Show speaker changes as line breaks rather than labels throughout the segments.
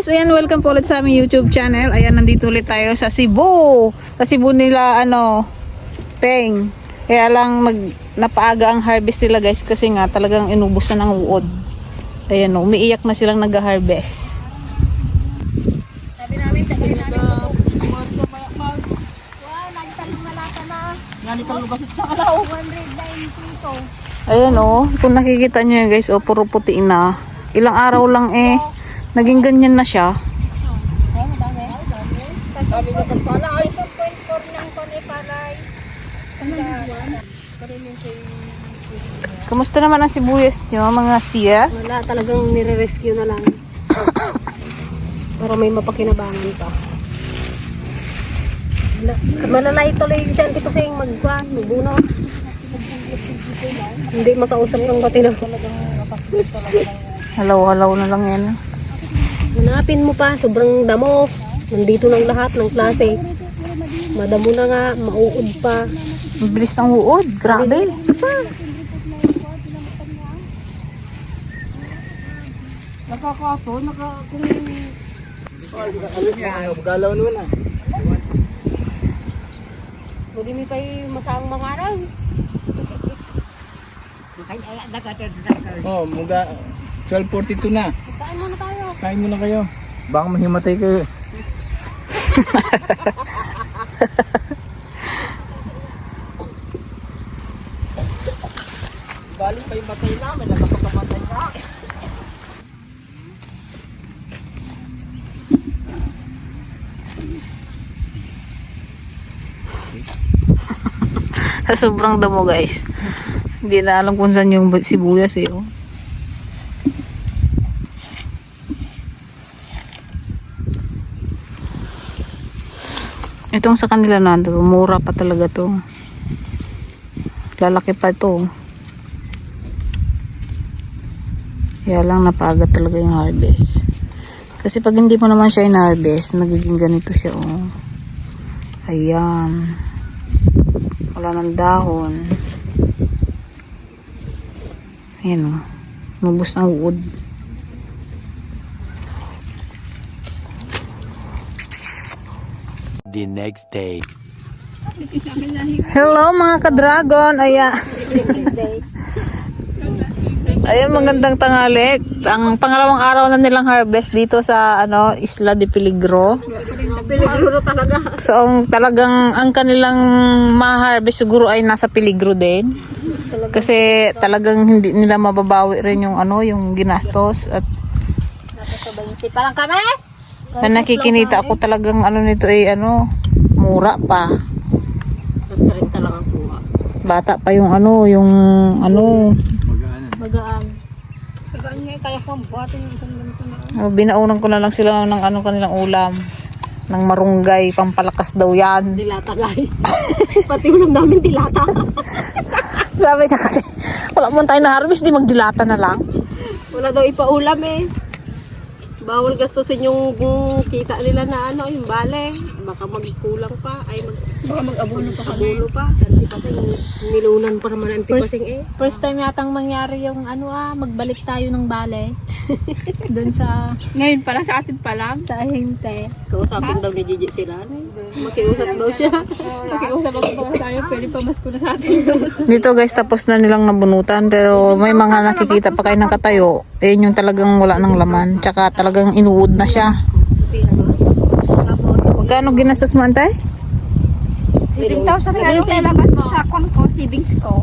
guys, ayan, welcome po ulit sa aming YouTube channel. Ayan, nandito ulit tayo sa Cebu. Sa Cebu nila, ano, Peng. Kaya lang, nag, napaaga ang harvest nila guys kasi nga talagang inubos na ng uod. Ayan, no, umiiyak na silang nag-harvest.
Sabi namin, sabi namin. Wow, nagtalong na lata na.
Ganitong lubasit sa kalaw.
290 to.
Ayan oh, kung nakikita nyo yan guys, oh, puro puti na. Ilang araw lang eh, naging ganyan na siya.
Oh.
Sabi niya pala ay.
2.4 ng paniparay.
Kamusta naman ang sibuyas nyo, mga siyas?
Wala, talagang nire-rescue na lang. Para may mapakinabangan pa. Wala- Malalay tuloy yung dyan kasi yung magkuhan, magbuno. Hindi makausap ng katinaw.
Halaw-halaw na lang yan.
Hanapin mo pa, sobrang damo. Nandito ng lahat ng klase. Madamo na nga, mauud pa.
Ang bilis ng uod, grabe.
Nakakato, naka... Kung... Ano Galaw naman ah.
Pwede mi pa'y masaang mga araw.
Oh, muga 12.42 na.
Kain muna tayo.
Kain muna kayo. Baka mahimatay kayo. Bali pa yung matay namin, nakapagkamatay ka.
Sa sobrang damo guys. Hindi na alam kung saan yung sibuyas eh. Oh. Itong sa kanila nando, mura pa talaga to. Lalaki pa to. Kaya lang napaga talaga yung harvest. Kasi pag hindi mo naman siya in-harvest, nagiging ganito siya oh. Ayan wala ng dahon ayan o mabos ng wood
the next day.
hello mga ka-dragon ayan ayan magandang tanghali ang pangalawang araw na nilang harvest dito sa ano Isla de Peligro
Peligro talaga.
so ang talagang ang kanilang ma-harvest siguro ay nasa Peligro din kasi talagang hindi nila mababawi rin yung ano yung ginastos at
Nasa 20 pa lang kami.
Ang nakikinita ako talagang ano nito ay ano, mura pa.
Basta rin talaga ang kuha.
Bata pa yung ano, yung ano,
Magaan. Magaan nga, kaya ko ang buhatin yung isang ganito na.
oh, binaunan ko na lang sila ng ano kanilang ulam. Ng marunggay, pampalakas daw yan.
Dilata guys. Pati ulam namin dilata.
Sabi na kasi, wala mo tayo na harvest, di magdilata na lang.
Wala daw ipaulam eh. Bawal gastusin yung kita nila na ano, yung bale. Baka magkulang pa. Ay, mag, baka mag-abulo pa Abulo pa. Antipasing, nilunan pa naman antipasing eh.
First time yatang mangyari yung ano ah, magbalik tayo ng bale. Doon sa, ngayon pa lang, sa atin pa lang. Sa ahinte.
Kausapin daw ni Gigi sila. Makiusap daw siya.
Pakiusap ako pa tayo, pwede pa mas ko na sa atin.
Dito guys, tapos na nilang nabunutan, pero may mga nakikita pa kayo nakatayo. Ayun yung talagang wala ng laman. Tsaka talagang inuud na siya. Magkano ginastos mo, antay?
7,000 nga yung
labas mo sa kon ko, savings ko.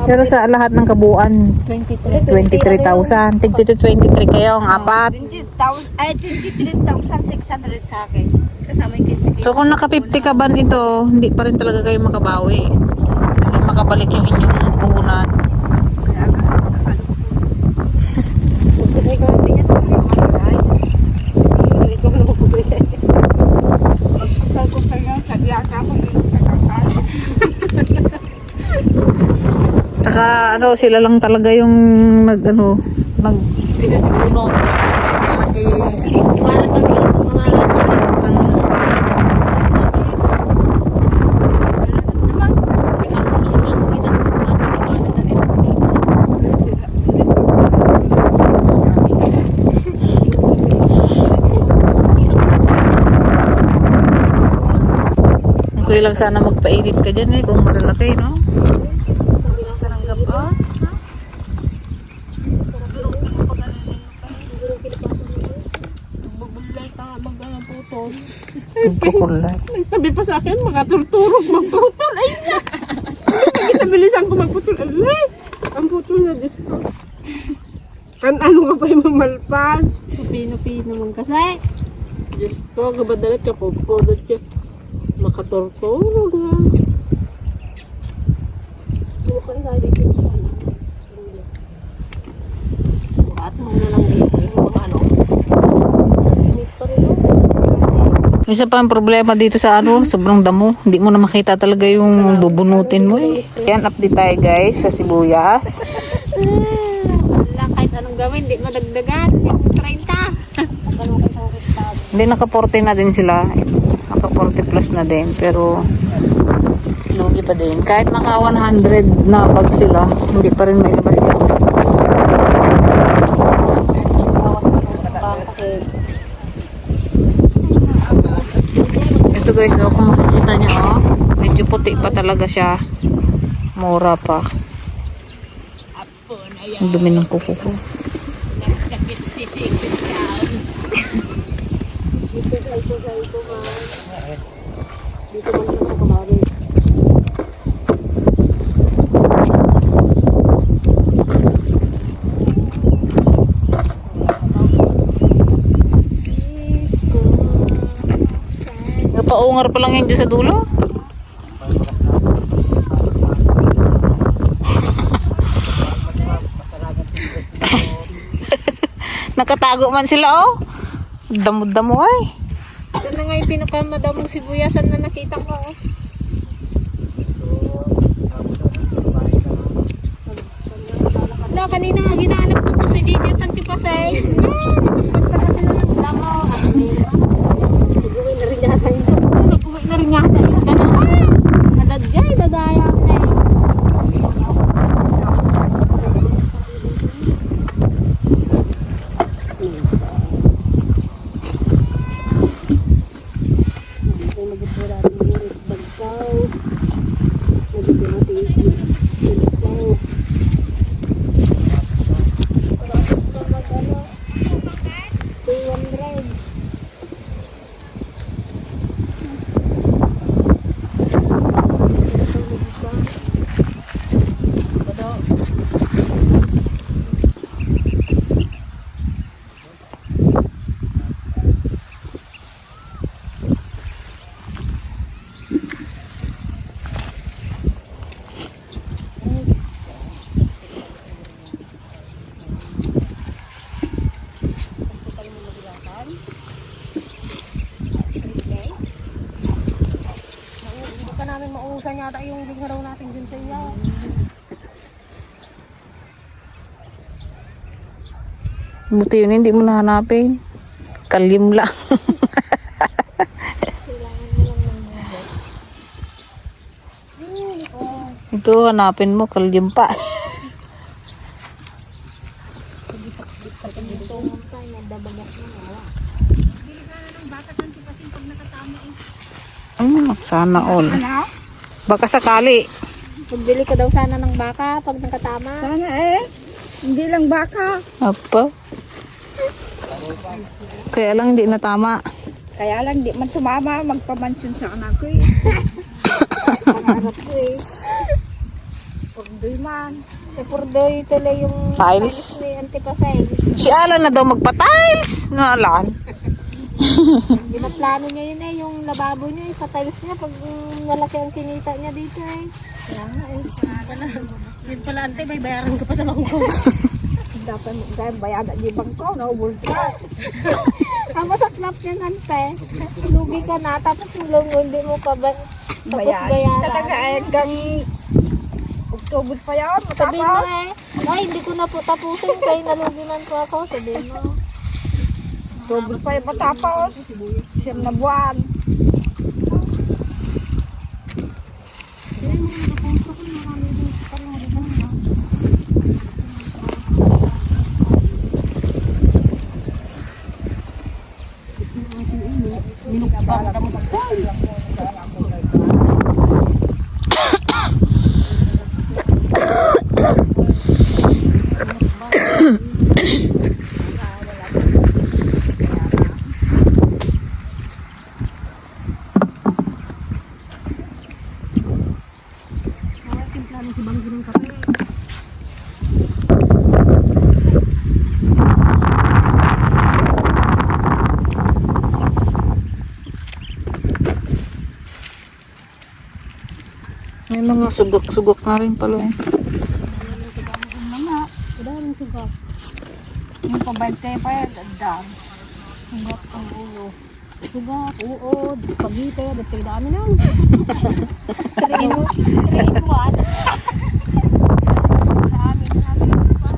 Pero sa lahat ng kabuuan,
23.
23,000. Tigti to 23 kayo, ang apat.
20,000, ay 23,600 sa akin. Kasama yung kisikip.
So kung naka 50 ka ban ito, hindi pa rin talaga kayo makabawi. Hindi makabalik yung inyong puhunan. ano, sila lang talaga yung nag, ano, nag, pinasipuno. Sila lang
kay, para kami sa mga
Okay lang sana magpainit ka dyan eh kung malalaki, no? Kukulay.
Nagtabi pa sa akin, mga turturog, magputol. Ay na! Nabilisan ko magputol. Alay! Ang putol na, Diyos ko. Kan ano ka pa yung mamalpas?
Pino-pino naman kasi.
Diyos ko, kabadalat ka, pupudot ka. Makaturturog na. Bukan nga dito sa At mo na lang dito yung mga ano. Init pa rin oh.
Isa pa ang problema dito sa ano, sobrang damo. Hindi mo na makita talaga yung bubunutin mo eh. Yan, update tayo guys sa sibuyas.
Wala kahit anong gawin, di madagdagan. Yung 30.
Hindi, naka-40 na din sila. Naka-40 plus na din. Pero, lugi pa din. Kahit naka 100 na bag sila, hindi pa rin may labas yung gastos. Ito guys, oh, kung makikita nyo, oh, medyo puti pa talaga siya. Mura pa. Ang dumi ng kuko ko.
Dito
Napaungar pa lang yan dyan sa dulo. Nakatago man sila oh. Damo-damo ay.
Ito na nga yung pinakamadamong sibuyasan na nakita ko. oh. Wala, kanina nga ginahanap ko to si Gigi at Santi. Nagpunta na sila ng langaw.
Nag-uwi na rin yata yun.
Nag-uwi na rin yata yung dalawa. Nadadjay, dadaya na eh.
Ay, mag-ipura rin yung bagsaw. Nag-ipura rin yung bagsaw.
Hindi pa namin mauusan yata yung lingaraw natin dun sa iyo.
Buti yun, hindi mo nahanapin. Kalim lang. Ito, hanapin mo, kalim pa. Ano, sana all. Baka sakali.
Magbili ka daw sana ng baka pag nakatama.
Sana eh. Hindi lang baka.
Apa? Kaya lang hindi natama.
Kaya lang di man tumama magpamansyon sa anak ko eh. Pangarap ko eh. Pagdoy man.
Eh, purdoy tuloy yung
Tiles.
ni Auntie Pasay.
Si Alan na daw magpa-tiles. Nalan.
Binaplano niya yun eh, yung lababo niya, ipatiles niya pag mm, malaki ang kinita niya dito eh. Kaya nga eh, pala. Yun pala ante, may bayaran ka pa sa bangko.
Dapat dahil bayadan di bangko na ubul ka.
ang masaklap niyan ante, lugi ka na, tapos yung lungo hindi mo pa ba, tapos bayaran.
Talaga eh hanggang October pa yan.
Sabihin mo
Matapos.
eh, ay hindi ko na po tapusin kaya nalugi man po ako, sabihin mo.
October pa yan matapos. Siyam na buwan.
Sugok-sugok na rin pala eh.
Madaming sugat. Yung kayo pa yan, dadam. Sugat ang ulo. Sugat, uod, pagite, ba't kayo dami nun? Three in three in one. Sa amin, sa amin pa.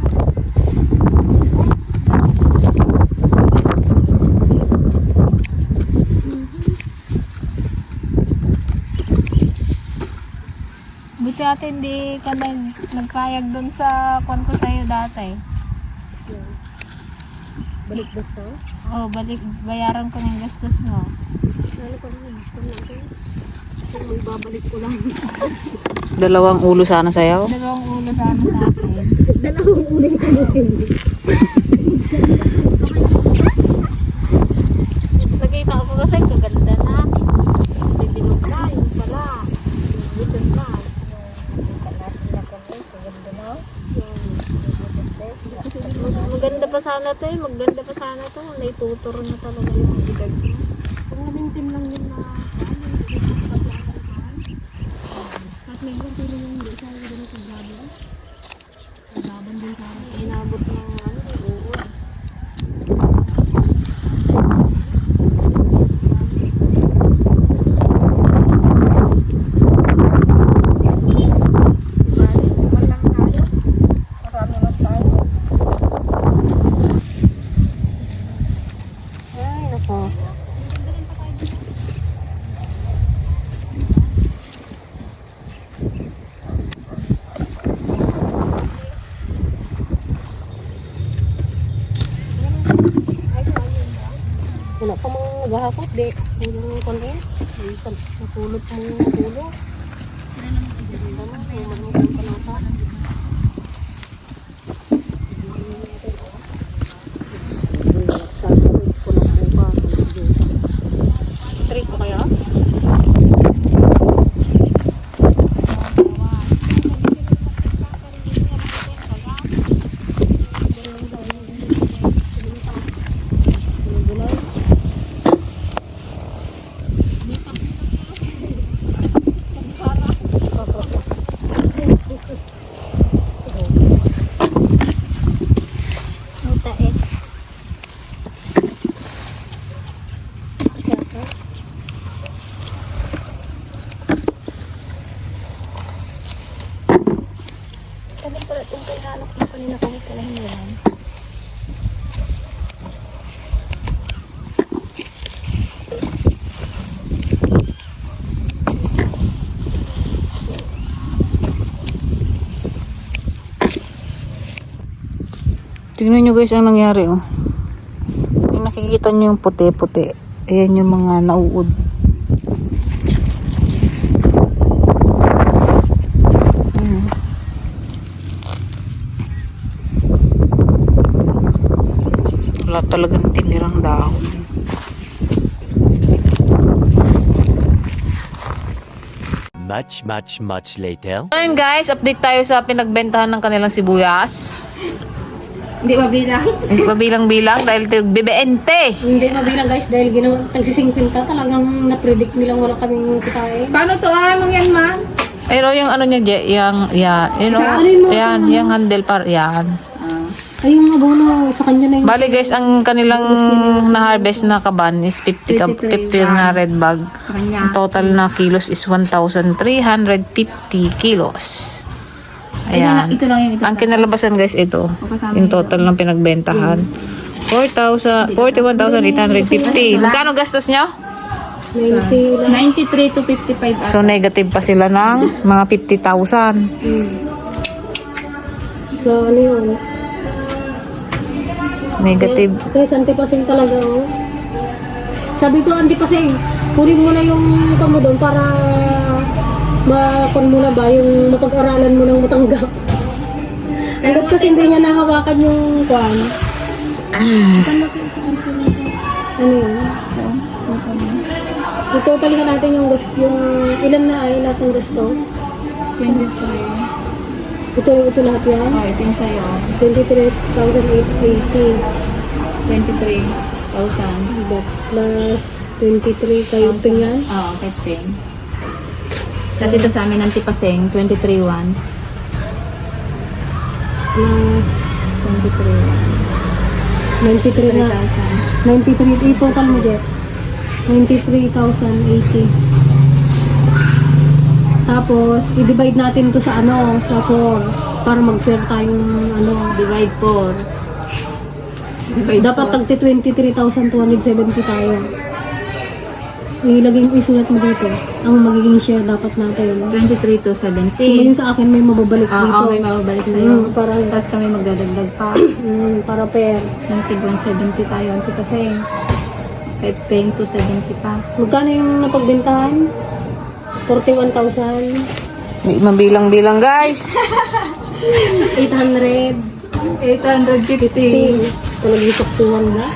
Ate hindi ka nag, nagpayag dun sa kwan ko sa'yo dati.
Balik gusto?
Oh, balik, bayaran ko ng gastos mo.
Ano pa rin? Kung magbabalik ko lang.
Dalawang ulo sana sa'yo.
Dalawang ulo sana sa akin.
Dalawang uling kanutin.
Nakita ko kasi kaganda na.
Tinog na, yun pala. Butas na.
Eh. Maganda pa sana to. Naituturo na talaga yung edad.
Kung namintin lang yun na. Tapos may ibang tuloy yung hindi sa akin ganito paglaban. Paglaban din sa akin.
Inabot ng ano, uod. Ay, nako.
Wala pa mga naghahakot, di. Yung kondo, yung napulot mo yung ulo. Ganda mo, yung magmumulong ka lang
Tingnan nyo guys ang nangyari oh. Yung nakikita nyo yung puti-puti. Ayan yung mga nauud. Hmm. Wala talagang tinirang dahon.
Much, much, much later.
Ngayon guys, update tayo sa pinagbentahan ng kanilang sibuyas.
Hindi mabilang.
Hindi pa bilang-bilang dahil bibente.
Hindi mabilang guys dahil ginawa tagsisingpinta talagang na-predict nilang wala kaming kitain.
Paano to? Anong yan, ma?
Oh, yung ano niya, Je, yung, yan. Yun
Kaanin mo
yan, yung handle par, yan.
Ay, yung abono sa kanya na yung
Bali guys, ang kanilang na-harvest na kaban is 50, ka, 50 na red bag. Ang total na kilos is 1,350 kilos. Ayan.
Ito lang yung ito.
Ang kinalabasan guys, ito. Yung total ng pinagbentahan. 4,000, 41,850. Magkano gastos nyo?
90 lang.
93 to 55
So negative pa sila ng mga 50,000.
So, ano yun?
Negative.
Guys, antipasing talaga, oh. Sabi ko, antipasing, kunin mo na yung kamo doon para makon mo na ba yung mapag-aralan mo ng matanggap. Hanggat kasi hindi niya nahawakan yung kwan. Ano yun? I-total natin yung gas, yung ilan na ay lahat ng gastos.
23.
Ito, ito lahat yan.
Oh, ito yung sa'yo.
23,880.
23,000.
Plus 23 kayo tingnan.
Oo, 15. Tapos ito sa amin ng tipaseng, 23,100.
Plus
23,100.
93 na. 93, eh, total mo, Jet. 93,080. Tapos, i-divide natin to sa ano, sa 4 para mag-fair tayong ano.
Divide 4.
Dapat tagti 23,270 tayo. Ilagay mo, isulat mo dito. Ang magiging share dapat natin.
23 to
So,
70.
yun sa akin may mababalik
Oo,
dito.
may mababalik sa'yo.
Mm, para,
Tapos kami magdadagdag pa.
mm, para pair.
Yung tig 170 tayo ang tipaseng. Kahit paying 270 pa.
Magkano yung napagbentahan? 41,000.
Di mabilang-bilang guys.
800.
850.
Ito nag-isaktuhan na.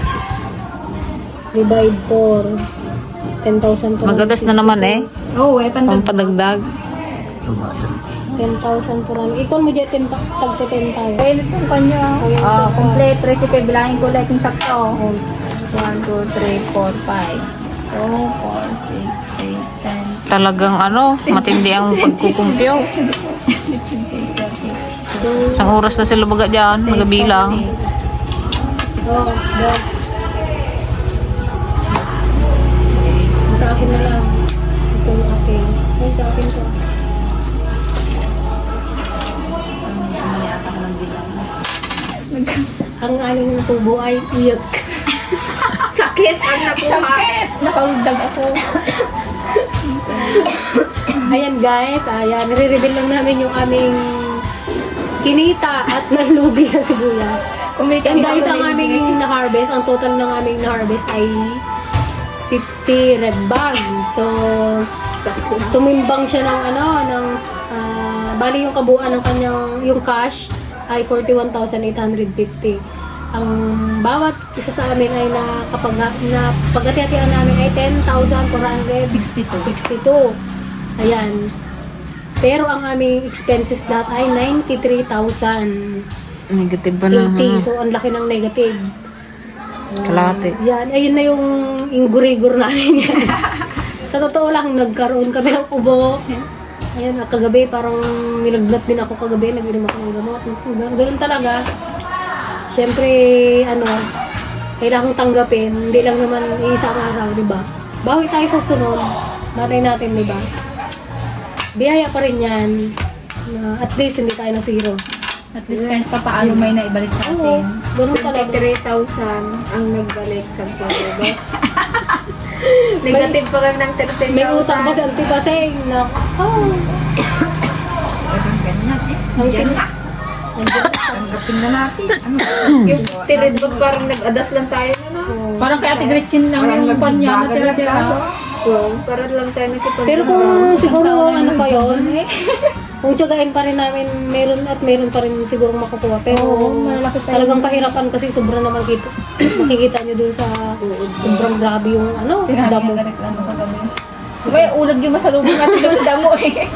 Divide 4. 10,000 pa.
Magagas na naman eh.
Oo, oh, eh, pandagdag.
Pampadagdag.
10,000 per ano. Ikaw mo dyan, 10 ta- tagto 10 tayo.
Pwede itong kanya. Ah, complete recipe. Bilangin ko like yung sakto. 1, 2, 3, 4, 5. 2, 4, 6, 8, 10.
Talagang ano, matindi ang pagkukumpyo. Isang oras na sila baga dyan, magabilang.
Oh, box. Akin na lang. Ito yung akin. Ay, sa akin to. Ang aling tubo ay uyot. Sakit ang nakuha.
Sakit! Nakauldag ako.
Ayan guys, ayan, nire-reveal lang namin yung aming kinita at nalugi sa sibuyas.
Kumita
And guys, ang aming na-harvest, ang total ng aming na-harvest ay 50 red bag. So, tumimbang siya ng ano, ng, ah, bali yung kabuuan ng kanyang, yung cash ay 41,850. Ang bawat isa sa amin ay na kapag na, na pagkatiyatian namin ay 10,462. 62. Ayan. Pero ang aming expenses lahat ay 93,000.
Negative ba na?
80. So, ang laki ng negative.
Kalate.
Yan. Ayun na yung ingurigur namin. Sa totoo lang, nagkaroon kami ng ubo. Ayan, at kagabi, parang nilagnat din ako kagabi. Nag-inom ako ng gamot. Ganun, talaga. Siyempre, ano, kailangan tanggapin. Hindi lang naman isang araw, di ba? Bawi tayo sa sunod. Matay natin, di ba? Biyaya pa rin yan. Na at least, hindi tayo na zero.
At least kahit pa paano may naibalik sa
Oo,
atin.
Ganun talaga.
23,000 ang nagbalik sa pagbabat. Negative pa kami ng 13,000.
May utang pa sa antipaseng na, oh. Ang tin-
Tanggapin na natin. Ano? yung tirid ba parang nag-adas lang tayo na no?
Parang kay Ate Gretchen lang yung pan niya, matira-tira.
Oo, parang lang tayo nakipag-
Pero kung siguro ano pa yun, kung tiyagain pa rin namin, meron at meron pa rin siguro makukuha. Pero
malaki pa
talagang kahirapan kasi sobra naman dito. Makikita nyo dun sa sobrang grabe yung ano,
Sinabi
damo.
niya reklamo kagabi. May ulag yung masalubong natin doon sa damo eh.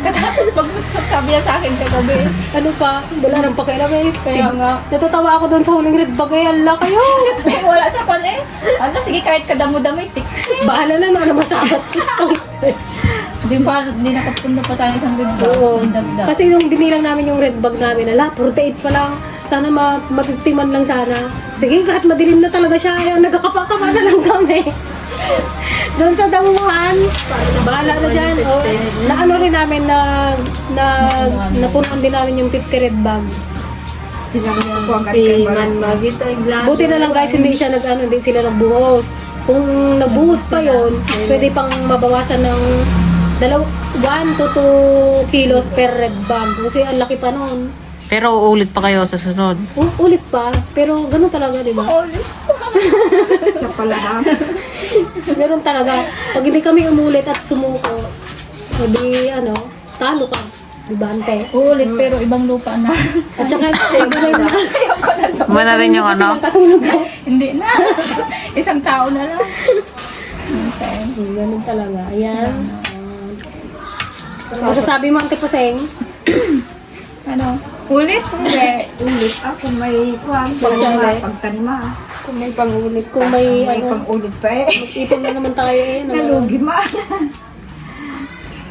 Katapos pag sabi niya sa akin kagabi.
Ano pa, wala nang pakialam eh.
Kaya nga.
Natatawa ako dun sa huling red bag eh, ala kayo.
Siyempre, wala sa pan eh. Ano, sige kahit kadamo-damo yung 6.
Bahala na ano masabat.
Di pa, hindi nakapunta pa tayo isang red bag.
Oo.
Ang dagdag.
Kasi nung binilang namin yung red bag namin, ala, 48 pa lang. Sana ma mapiptiman lang sana. Sige, kahit madilim na talaga siya, ayan, nagkakapakapa na lang kami. Doon sa damuhan, bahala na dyan. Oh, na ano rin namin na, na napunan din namin yung 50 red bag.
Happy man magita exam.
Buti na lang guys, hindi siya nag ano, hindi sila nagbuhos. Kung nagbuhos pa yon, pwede pang mabawasan ng dalaw 1 to 2 kilos per red bag. Kasi ang laki pa noon.
Pero uulit pa kayo sa sunod.
U- ulit pa, pero ganun talaga, di ba?
Ulit.
Sa palabas.
Ganun talaga. Pag hindi kami umulit at sumuko, edi ano, talo ka. Di ba, ante?
Ulit pero ibang lupa na.
At saka, iba na yung
Ayoko na to.
Iba na rin yung ano.
Hindi na. Isang tao na lang. Okay.
Ganun talaga. Ayan. Masasabi mo, ante Paseng?
Ano? Ulit? Hindi.
Ulit. Ah, kung may kwan,
Pag siya
pangulit.
ulit.
Pagtanima.
Kung may pangulit, kung may,
May
ano,
pangulit pa eh.
ipon na naman tayo eh. no?
Nalugi ma.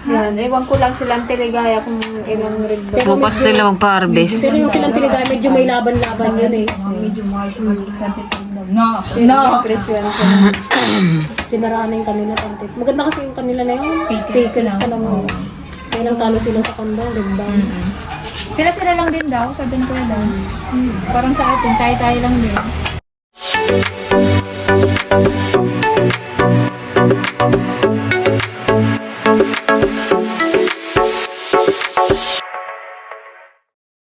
Yan, ewan ko lang silang tiligaya kung ilang red ba.
Bukas nila magpa-harvest.
Pero yung kilang tiligay, medyo may laban-laban yun eh.
No, no. Presyo yan.
Tinaraan na yung kanila. tantit. Maganda kasi yung kanila na yun. Takers ka lang. Kaya lang talo sila sa kandang, red band.
Sila-sila lang din daw, sabi ko daw. Parang sa atin, tayo-tayo lang din.